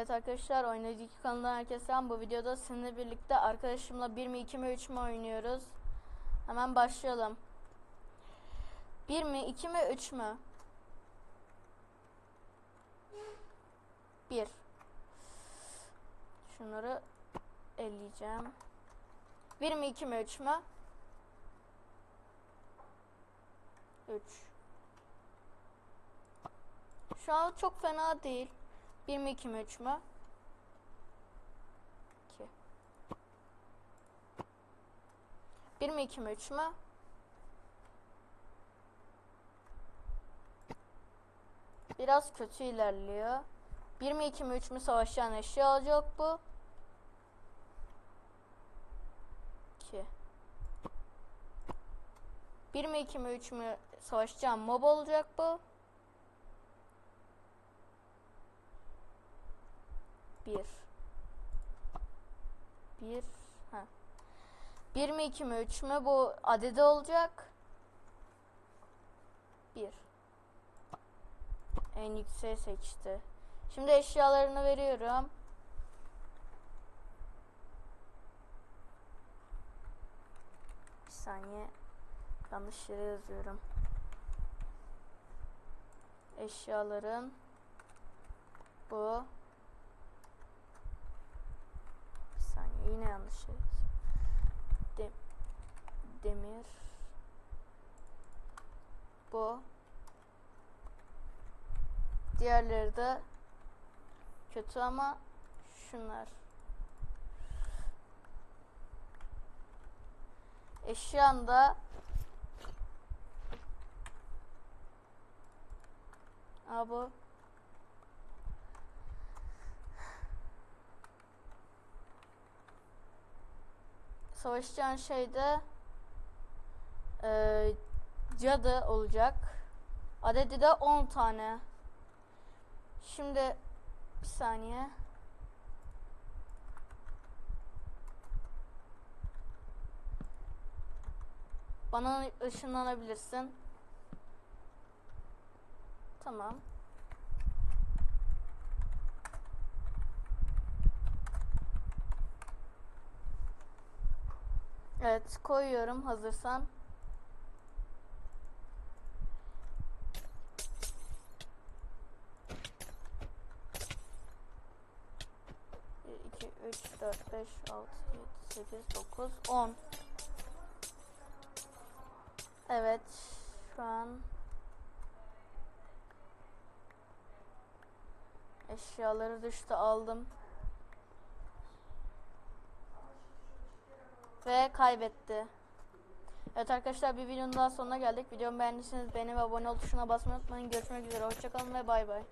Evet arkadaşlar Oynayıcı 2 kanalından herkese selam. Bu videoda sizinle birlikte arkadaşımla 1 mi 2 mi 3 mü oynuyoruz. Hemen başlayalım. 1 mi 2 mi 3 mü? 1 Şunları elleyeceğim. 1 mi 2 mi 3 mü? 3 Şu an çok fena değil. 1 mi 2 mi 3 mü? 2 1 mi 2 mi 3 mü? Biraz kötü ilerliyor. 1 mi 2 mi 3 mü savaşacağın eşya olacak bu. 2 1 mi 2 mi 3 mü savaşacağın mob olacak bu. 1 1 ha. 1 mi 2 mi 3 mü? Bu adedi olacak. 1 en yükseği seçti. Şimdi eşyalarını veriyorum. Bir saniye. Yanlış yere yazıyorum. Eşyaların bu bir saniye yine yanlış şey. Dem demir. Bu. Diğerleri de kötü ama şunlar. Eşyanda Aa bu savaşacağın şey de eee, cadı olacak. Adedi de 10 tane. Şimdi bir saniye. Bana ışınlanabilirsin. Tamam. Evet koyuyorum hazırsan. İki, üç, dört, beş, altı, yedi, sekiz, dokuz, on. Evet şu an eşyaları düştü aldım. Ve kaybetti. Evet arkadaşlar bir videonun daha sonuna geldik. Videomu beğendiyseniz beğeni ve abone ol tuşuna basmayı unutmayın. Görüşmek üzere. Hoşçakalın ve bay bay.